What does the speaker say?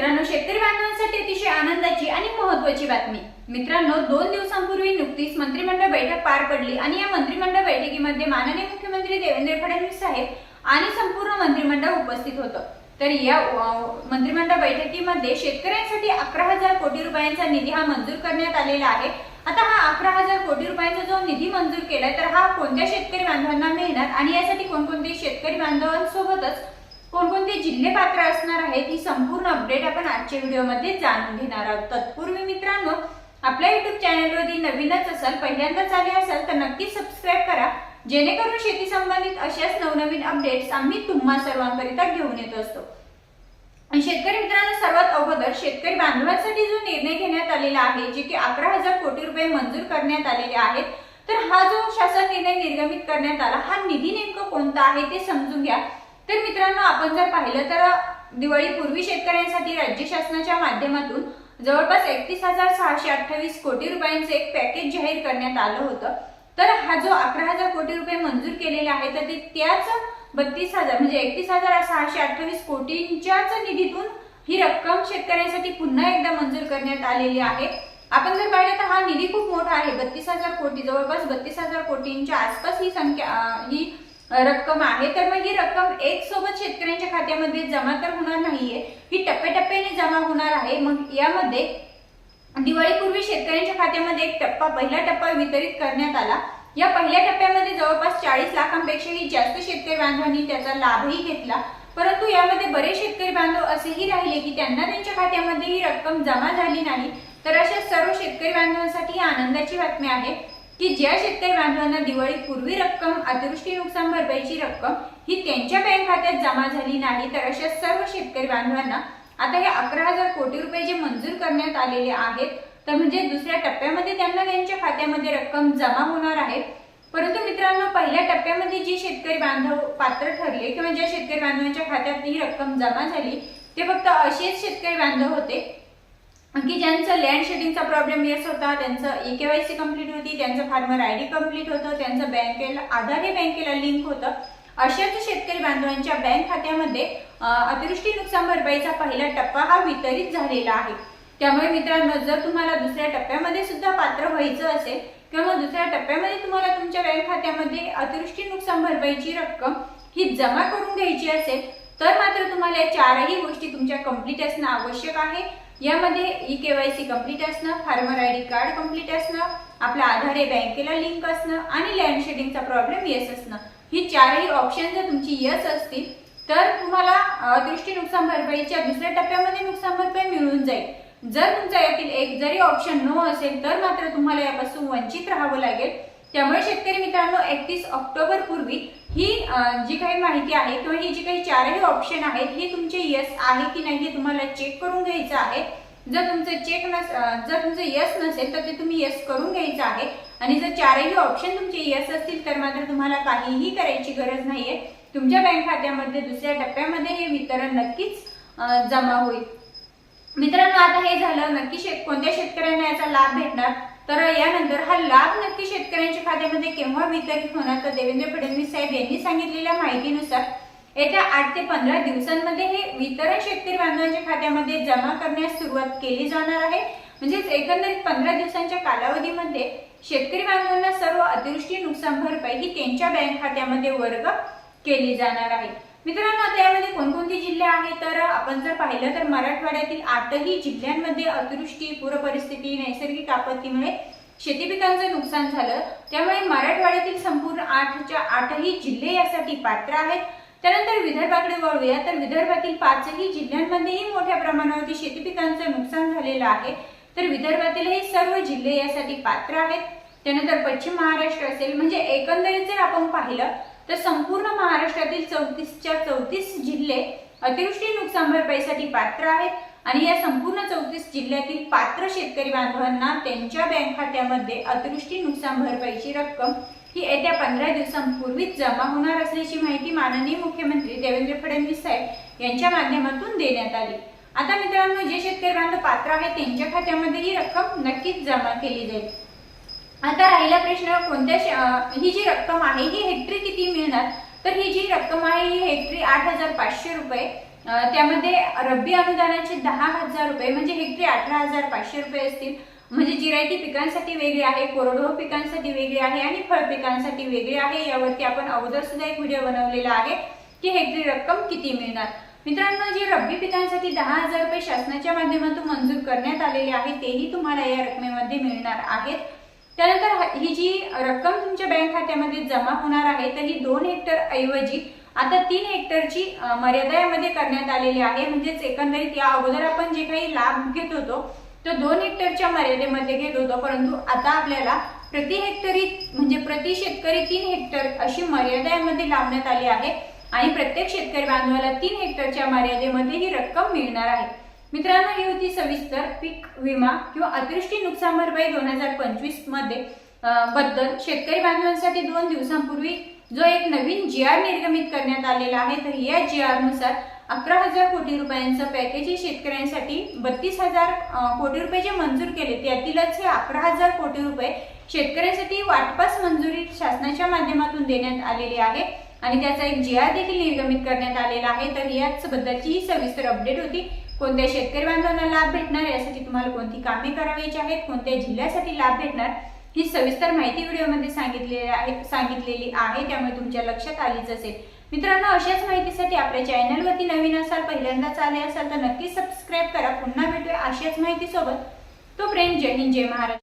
मित्रांनो शेतकरी बांधवांसाठी अतिशय आनंदाची आणि महत्वाची बातमी. मित्रांनो दोन दिवसांपूर्वी नुकतीच मंत्रिमंडळ बैठक पार पडली आणि या मंत्रिमंडळ बैठकीमध्ये माननीय मुख्यमंत्री देवेंद्र फडणवीस साहेब आणि संपूर्ण मंत्रिमंडळ उपस्थित होतं. तर या मंत्रिमंडळ बैठकीमध्ये शेतकऱ्यांसाठी अकरा हजार कोटी रुपयांचा निधी हा मंजूर करण्यात आलेला आहे. आता हा अकरा हजार कोटी रुपयांचा जो निधी मंजूर केलाय तर हा कोणत्या शेतकरी बांधवांना मिळणार आणि यासाठी कोणकोणते शेतकरी बांधवांसोबतच कोणकोणते जिल्हे पात्र असणार आहेत ही संपूर्ण अपडेट आपण आजच्या व्हिडिओमध्ये जाणून घेणार आहोत. तत्पूर्वी मित्रांनो आपल्या युट्यूब चॅनलवरती नवीनच असाल पहिल्यांदाच आले असाल तर नक्की सबस्क्राईब करा. जेणेकरून शेती संबंधित अशाच नवनवीन अपडेट्स आम्ही तुम्हा सर्वांकरिता घेऊन येत असतो. आणि शेतकरी मित्रांनो सर्वात अगोदर शेतकरी बांधवांसाठी जो निर्णय घेण्यात आलेला आहे जे की अकरा हजार कोटी रुपये मंजूर करण्यात आलेले आहेत तर हा जो शासन निर्णय निर्गमित करण्यात आला हा निधी नेमकं कोणता आहे ते समजून घ्या. तर मित्रांनो आपण जर पाहिलं तर दिवाळीपूर्वी शेतकऱ्यांसाठी राज्य शासनाच्या माध्यमातून जवळपास एकतीस हजार सहाशे अठ्ठावीस कोटी रुपयांचे एक पॅकेज जाहीर करण्यात आलं होतं. तर हा जो अकरा हजार कोटी रुपये मंजूर केलेले आहे तर ते त्याच बत्तीस हजार म्हणजे एकतीस हजार सहाशे अठ्ठावीस कोटींच्याच निधीतून ही रक्कम शेतकऱ्यांसाठी पुन्हा एकदा मंजूर करण्यात आलेली आहे. आपण जर पाहिलं तर हा निधी खूप मोठा आहे बत्तीस हजार कोटी जवळपास बत्तीस हजार कोटींच्या आसपास ही संख्या ही रक्कम आहे तर मग ही रक्कम एक सोबत शेतकऱ्यांच्या खात्यामध्ये जमा तर होणार नाहीये ही टप्प्याटप्प्याने जमा होणार आहे. मग यामध्ये दिवाळीपूर्वी शेतकऱ्यांच्या खात्यामध्ये एक टप्पा पहिला टप्पा वितरित करण्यात आला. या पहिल्या टप्प्यामध्ये जवळपास चाळीस लाखांपेक्षाही जास्त शेतकरी बांधवांनी त्याचा लाभही घेतला. परंतु यामध्ये बरेच शेतकरी बांधव असेही राहिले की त्यांना त्यांच्या खात्यामध्ये ही रक्कम जमा झाली नाही. तर अशा सर्व शेतकरी बांधवांसाठी ही आनंदाची बातमी आहे. की ज्या शेतकरी बांधवांना दिवाळीपूर्वी रक्कम अतिवृष्टी नुकसान भरपाईची रक्कम ही त्यांच्या बँक खात्यात जमा झाली नाही तर अशा सर्व शेतकरी बांधवांना आता हे अकरा हजार कोटी रुपये जे मंजूर करण्यात आलेले आहेत तर म्हणजे दुसऱ्या टप्प्यामध्ये त्यांना त्यांच्या खात्यामध्ये रक्कम जमा होणार आहे. परंतु मित्रांनो पहिल्या टप्प्यामध्ये जे शेतकरी बांधव पात्र ठरले किंवा ज्या शेतकरी बांधवांच्या खात्यात ही रक्कम जमा झाली ते फक्त असेच शेतकरी बांधव होते. की ज्यांचं लँड शेडिंगचा प्रॉब्लेम येस होता त्यांचं ई केवायसी कंप्लीट होती त्यांचं फार्मर आय डी कंप्लीट होतं त्यांचं बँकेला आधार हे बँकेला लिंक होतं. अशाच शेतकरी बांधवांच्या बँक खात्यामध्ये अतिवृष्टी नुकसान भरपाईचा पहिला टप्पा हा वितरित झालेला आहे. त्यामुळे मित्रांनो जर तुम्हाला दुसऱ्या टप्प्यामध्ये सुद्धा पात्र व्हायचं असेल किंवा दुसऱ्या टप्प्यामध्ये तुम्हाला तुमच्या बँक खात्यामध्ये अतिवृष्टी नुकसान भरपाईची रक्कम ही जमा करून घ्यायची असेल तर मात्र तुम्हाला या चारही गोष्टी तुमच्या कंप्लीट असणं आवश्यक आहे. यामध्ये ई केवायसी कंप्लीट असणं farmer I D card complete असणं आपला आधार हे बँकेला लिंक असणं आणि लँड शेडिंगचा प्रॉब्लेम येस असणं. ही चारही ऑप्शन जर तुमची यस असतील तर तुम्हाला दृष्टी नुकसान भरपाईच्या दुसऱ्या टप्प्यामध्ये नुकसान भरपाई मिळून जाईल. जर तुमचा यातील एक जरी ऑप्शन नो असेल तर मात्र तुम्हाला यापासून वंचित राहावं लागेल. त्यामुळे शेतकरी मित्रांनो एकतीस ऑक्टोबर पूर्वी ही जी काही माहिती आहे किंवा ही जी काही चारही ऑप्शन आहेत हे तुमचे यस आहे की नाही हे तुम्हाला चेक करून घ्यायचं आहे. जर तुमचं चेक नस जर तुमचं यस नसेल तर ते तुम्ही यस करून घ्यायचं आहे. आणि जर चारही ऑप्शन तुमचे यस असतील तर मात्र तुम्हाला काहीही करायची गरज नाहीये. तुमच्या बँक खात्यामध्ये दुसऱ्या टप्प्यामध्ये हे वितरण नक्कीच जमा होईल. मित्रांनो आता हे झालं. नक्की शेत कोणत्या शेतकऱ्यांना याचा लाभ भेटणार? तर यानंतर हा लाभ नक्की शेतकऱ्यांच्या खात्यामध्ये केव्हा वितरित होणार तर देवेंद्र फडणवीस साहेब यांनी सांगितलेल्या माहितीनुसार येत्या आठ ते पंधरा दिवसांमध्ये हे वितरण शेतकरी बांधवांच्या खात्यामध्ये जमा करण्यास सुरुवात केली जाणार आहे. म्हणजेच एकंदरीत पंधरा दिवसांच्या कालावधीमध्ये शेतकरी बांधवांना सर्व अतिवृष्टी नुकसान भरपाई ही त्यांच्या बँक खात्यामध्ये वर्ग केली जाणार आहे. मित्रांनो आता यामध्ये कोणकोणते जिल्हे आहेत? तर आपण जर पाहिलं तर मराठवाड्यातील आठही जिल्ह्यांमध्ये अतिवृष्टी पूरपरिस्थिती नैसर्गिक आपत्तीमुळे शेती पिकांचं नुकसान झालं. त्यामुळे मराठवाड्यातील संपूर्ण आठच्या आठही जिल्हे यासाठी पात्र आहेत. त्यानंतर विदर्भाकडे वळूया. तर विदर्भातील पाचही जिल्ह्यांमध्येही मोठ्या प्रमाणावरती शेती पिकांचं नुकसान झालेलं आहे. तर विदर्भातील हे सर्व जिल्हे यासाठी पात्र आहेत. त्यानंतर पश्चिम महाराष्ट्र असेल म्हणजे एकंदरीत जर आपण पाहिलं तर संपूर्ण महाराष्ट्रातील चौतीसच्या चौतीस जिल्हे अतिवृष्टी नुकसान भरपाईसाठी पात्र आहेत. आणि या संपूर्ण चौतीस जिल्ह्यातील पात्र शेतकरी बांधवांना त्यांच्या बँक खात्यामध्ये अतिवृष्टी नुकसान भरपाईची रक्कम ही येत्या पंधरा दिवसांपूर्वीच जमा होणार असल्याची माहिती माननीय मुख्यमंत्री देवेंद्र फडणवीस साहेब यांच्या माध्यमातून देण्यात आली. आता मित्रांनो जे शेतकरी बांधव पात्र आहेत त्यांच्या खात्यामध्ये ही रक्कम नक्कीच जमा केली जाईल. आता राहिला प्रश्न कोणत्या श- ही जी रक्कम आहे ही हेक्टरी किती मिळणार? तर ही जी रक्कम आहे ही हेक्टरी आठ हजार पाचशे रुपये. त्यामध्ये रब्बी अनुदानाचे दहा हजार रुपये म्हणजे हेक्टरी अठरा हजार पाचशे रुपये असतील. म्हणजे जिरायती पिकांसाठी वेगळी आहे कोरडवाहू पिकांसाठी वेगळी आहे आणि फळ पिकांसाठी वेगळी आहे. यावरती आपण अगोदर सुद्धा एक व्हिडिओ बनवलेला आहे की हेक्टरी रक्कम किती मिळणार. मित्रांनो जे रब्बी पिकांसाठी दहा हजार रुपये शासनाच्या माध्यमातून मंजूर करण्यात आलेले आहे तेही तुम्हाला या रकमेमध्ये मिळणार आहेत. त्यानंतर ही जी रक्कम तुमच्या बँक खात्यामध्ये जमा होणार आहे तर ही दोन हेक्टर ऐवजी आता तीन हेक्टरची मर्यादा यामध्ये करण्यात आलेली आहे. म्हणजेच एकंदरीत या अगोदर आपण जे काही लाभ घेत होतो तो दोन हेक्टरच्या मर्यादेमध्ये घेत होतो. परंतु आता आपल्याला प्रति हेक्टरी म्हणजे प्रति शेतकरी तीन हेक्टर अशी मर्यादा यामध्ये लावण्यात आली आहे. आणि प्रत्येक शेतकरी बांधवाला तीन हेक्टरच्या मर्यादेमध्ये ही रक्कम मिळणार आहे. मित्रांनो ही होती सविस्तर पीक विमा किंवा अतिवृष्टी नुकसान भरपाई दोन हजार पंचवीसमध्ये बद्दल शेतकरी बांधवांसाठी दोन दिवसांपूर्वी जो एक नवीन जी आर निर्गमित करण्यात आलेला आहे तर या जी आरनुसार अकरा हजार कोटी रुपयांचं पॅकेज हे शेतकऱ्यांसाठी बत्तीस हजार कोटी रुपये जे मंजूर केले त्यातीलच हे अकरा हजार कोटी रुपये शेतकऱ्यांसाठी वाटपास मंजुरी शासनाच्या माध्यमातून देण्यात आलेली आहे आणि त्याचा एक जी आर देखील निर्गमित करण्यात आलेला आहे. तर याच बद्दलची ही सविस्तर अपडेट होती. कोणत्या शेतकरी बांधवांना लाभ भेटणार यासाठी तुम्हाला कोणती कामे करावायची आहेत कोणत्या जिल्ह्यासाठी लाभ भेटणार ही सविस्तर माहिती व्हिडिओमध्ये सांगितलेली आहे सांगितलेली आहे त्यामुळे तुमच्या लक्षात आलीच असेल. मित्रांनो अशाच माहितीसाठी आपल्या चॅनलवरती नवीन असाल पहिल्यांदाच आले असाल तर नक्की सबस्क्राईब करा. पुन्हा भेटूया अशाच माहितीसोबत. तोपर्यंत जय हिंद जय महाराज